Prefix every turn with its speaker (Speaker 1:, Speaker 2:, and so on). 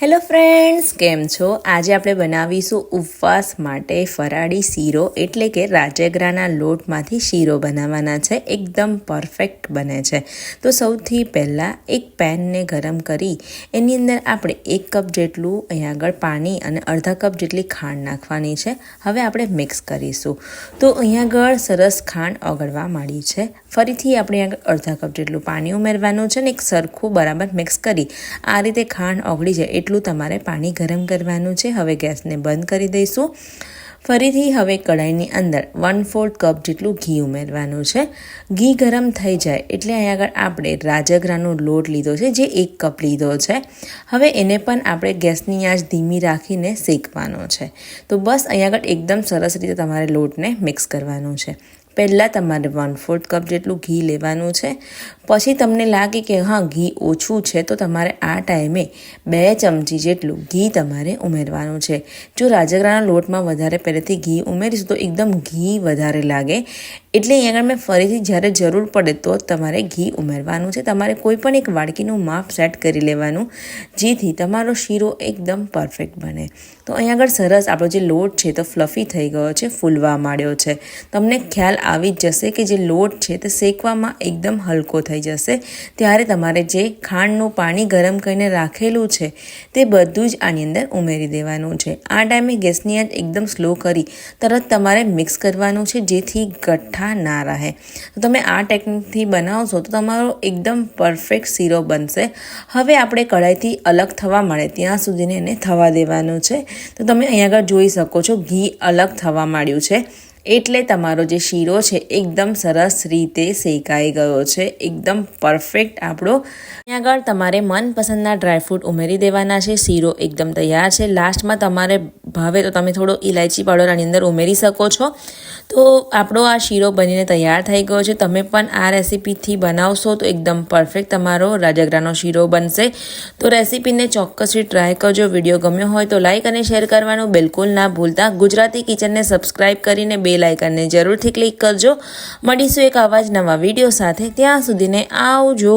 Speaker 1: Hello friends કેમ છો? આજે આપણે બનાવીશું ઉપવાસ માટે ફરાળી શીરો, એટલે કે રાજગરાના લોટમાંથી શીરો બનાવવાના છે. એકદમ પરફેક્ટ બને છે. તો સૌથી પહેલાં એક પેનને ગરમ કરી, એની અંદર આપણે એક કપ જેટલું અહીંયા આગળ પાણી અને અડધા કપ જેટલી ખાંડ નાખવાની છે. હવે આપણે મિક્સ કરીશું. તો અહીંયા આગળ સરસ ખાંડ ઓગળવા માંડી છે. ફરીથી આપણે આગળ અડધા કપ જેટલું પાણી ઉમેરવાનું છે ને એક સરખું બરાબર મિક્સ કરી, આ રીતે ખાંડ ઓગળી જાય એટલું તમારે પાણી ગરમ કરવાનું છે. હવે ગેસને બંધ કરી દઈશું. ફરીથી હવે કઢાઈની અંદર વન ફોર્થ કપ જેટલું ઘી ઉમેરવાનું છે. ઘી ગરમ થઈ જાય એટલે અહીં આગળ આપણે રાજગરાનો લોટ લીધો છે, જે એક કપ લીધો છે. હવે એને પણ આપણે ગેસની આંચ ધીમી રાખીને શેકવાનો છે. તો બસ અહીં આગળ એકદમ સરસ રીતે તમારે લોટને મિક્સ કરવાનું છે. પહેલાં તમારે વન ફોર્થ કપ જેટલું ઘી લેવાનું છે. પછી તમને લાગે કે હા, ઘી ઓછું છે, તો તમારે આ ટાઈમે બે ચમચી જેટલું ઘી તમારે ઉમેરવાનું છે. જો રાજગરાના લોટમાં વધારે પહેલેથી ઘી ઉમેરીશું, તો એકદમ ઘી વધારે લાગે. એટલે અહીં આગળ મેં ફરીથી જ્યારે જરૂર પડે તો તમારે ઘી ઉમેરવાનું છે. તમારે કોઈ પણ એક વાડકીનું માપ સેટ કરી લેવાનું, જેથી તમારો શીરો એકદમ પરફેક્ટ બને. તો અહીં આગળ સરસ આપણો જે લોટ છે, તો ફ્લફી થઈ ગયો છે, ફૂલવા માંડ્યો છે. તમને ખ્યાલ આવી જ જશે કે જે લોટ છે, તે શેકવામાં એકદમ હલકો થઈ જશે. ત્યારે તમારે જે ખાંડનું પાણી ગરમ કરીને રાખેલું છે, તે બધું જ આની અંદર ઉમેરી દેવાનું છે. આ ટાઈમે ગેસની આંચ એકદમ સ્લો કરી તરત તમારે મિક્સ કરવાનું છે, જેથી ગઠ્ઠા ના રહે. તો તમે આ ટેકનિકથી બનાવશો તો તમારો એકદમ પરફેક્ટ શીરો બનશે. હવે આપણે કઢાઈથી અલગ થવા મળે ત્યાં સુધીને એને થવા દેવાનું છે. તો તમે અહીંયા આગળ જોઈ શકો છો, ઘી અલગ થવા માંડ્યું છે. એટલે તમારો જે શીરો છે, એકદમ સરસ રીતે શેકાઈ ગયો છે. એકદમ પરફેક્ટ આપણો. ત્યાં આગળ તમારે મનપસંદના ડ્રાયફ્રૂટ ઉમેરી દેવાના છે. શીરો એકદમ તૈયાર છે. લાસ્ટમાં તમારે ભાવે તો તમે થોડો ઇલાયચી પાવડર આની અંદર ઉમેરી શકો છો. તો આપણો આ શીરો બનીને તૈયાર થઈ ગયો છે. તમે પણ આ રેસીપીથી બનાવશો તો એકદમ પરફેક્ટ તમારો રાજગરાનો શીરો બનશે. તો રેસીપીને ચોક્કસથી ટ્રાય કરજો. વીડિયો ગમ્યો હોય તો લાઇક અને શેર કરવાનું બિલકુલ ના ભૂલતા. ગુજરાતી કિચનને સબસ્ક્રાઇબ કરીને બે લાઇકનને જરૂરથી ક્લિક કરજો. મળીશું એક આવા નવા વીડિયો સાથે. ત્યાં સુધીને આવજો.